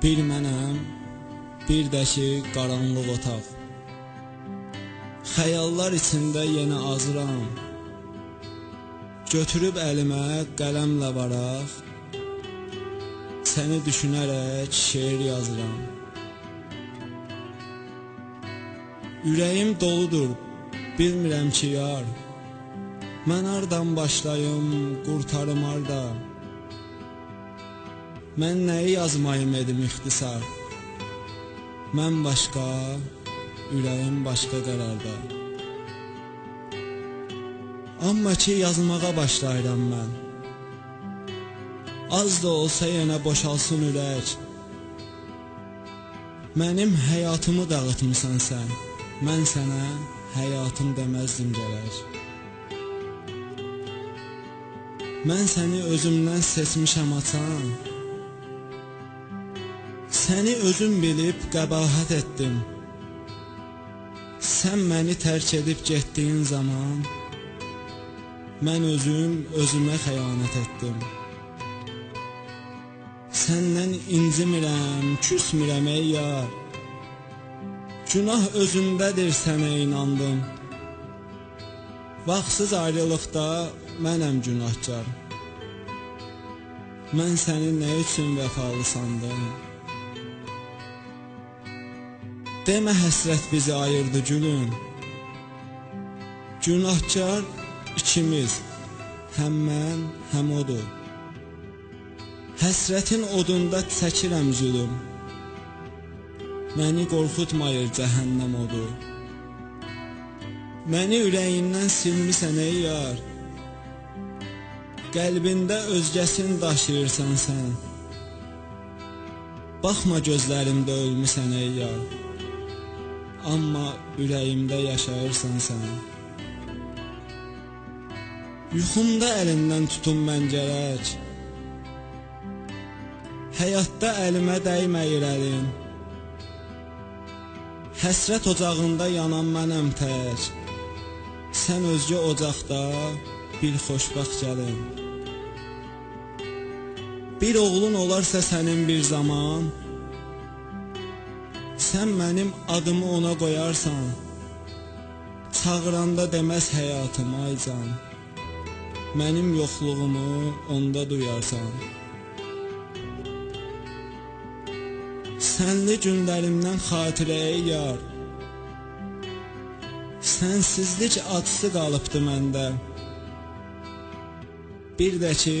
Bir mənəm, bir də ki qaranlıq otaq. Xəyallar içində yenə azıram. Götürüb əlimə qələmlə varaq. Səni düşünərək şeir yazıram. Ürəyim doludur, bilmirəm ki yar. Mən hardan başlayım, qurtarım harda? Mən nəyi yazmayım edim ixtisar? Mən başqa, ürəyim başqa qərarda. Amma ki yazmağa başlayıram mən. Az da olsa yenə boşalsın ürək. Mənim həyatımı dağıtmısan sən. Mən sənə həyatım deməzdim gərək. Mən səni özümdən seçmişəm açan. Səni özüm bilib qəbahət etdim. Sən məni tərk edib getdiyin zaman mən özüm özümə xəyanət etdim. Səndən incimirəm, küsmirəm ey yar. Günah özündədir sənə inandım. Vaxtsız ayrılıqda mənəm günahkar. Mən səni nə üçün vəfalı sandım? Demə həsrət bizi ayırdı gülüm. Günahkar ikimiz, həm mən, həm odur. Həsrətin odunda çəkirəm zülüm. Məni qorxutmayır cəhənnəm odu. Məni ürəyindən silmisən ey yar. Qəlbində özgəsini daşıyırsan sən. Baxma gözlərimdə ölmüsən ey yar. Amma ürəyimdə yaşayırsan sən. Yuxumda əlindən tutum mən gərək. Həyatda əlimə dəyməyir əlin. Həsrət ocağında yanan mənəm tək. Sən özgə ocaqda bir xoşbaxt gəlin. Bir oğlun olarsa sənin bir zaman Sən mənim adımı ona qoyarsan Çağıranda deməz həyatım ay can. Mənim yoxluğumu onda duyarsan. Sənli günlərimdən xatirə ey yar. Sənsizlik acısı qalıbdı məndə. Bir də ki,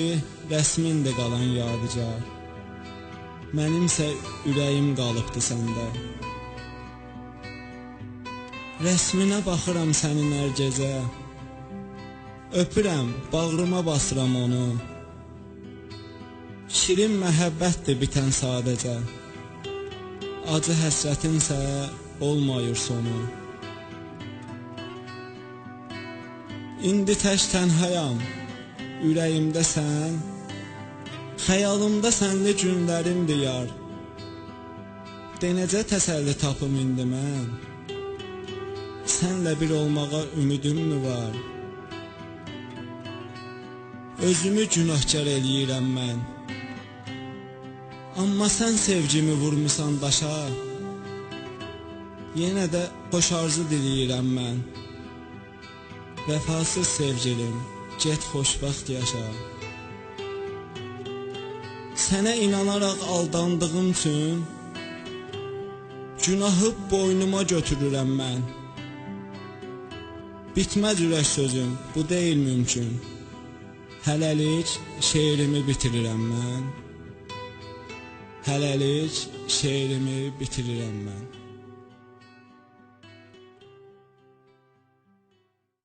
rəsmindir qalan yadigar Mənimsə ürəyim qalıbdı səndə. Rəsminə baxıram sənin hər gecə. Öpürəm, bağrıma basıram onu. Şirin məhəbbətdir bitən sadəcə. Acı həsrətinsə olmayır sonu. İndi tək tənhayam Ürəyimdə sən Xəyalımda sənli günlərimdir yar De necə təsəlli tapım indi mən. Sənlə bir olmağa ümidim mi var? Özümü günahkar eləyirəm mən. Amma sən sevgimi vurmusan daşa. Yenə də xoş arzu diləyirəm mən. Vəfasız sevgilim, get xoşbəxt yaşa Sənə inanaraq aldandığım üçün Günahı boynuma götürürəm mən. Bitməz ürək sözüm, bu deyil mümkün. Hələlik şeirimi bitirirəm mən. Hələlik şeirimi bitirirəm mən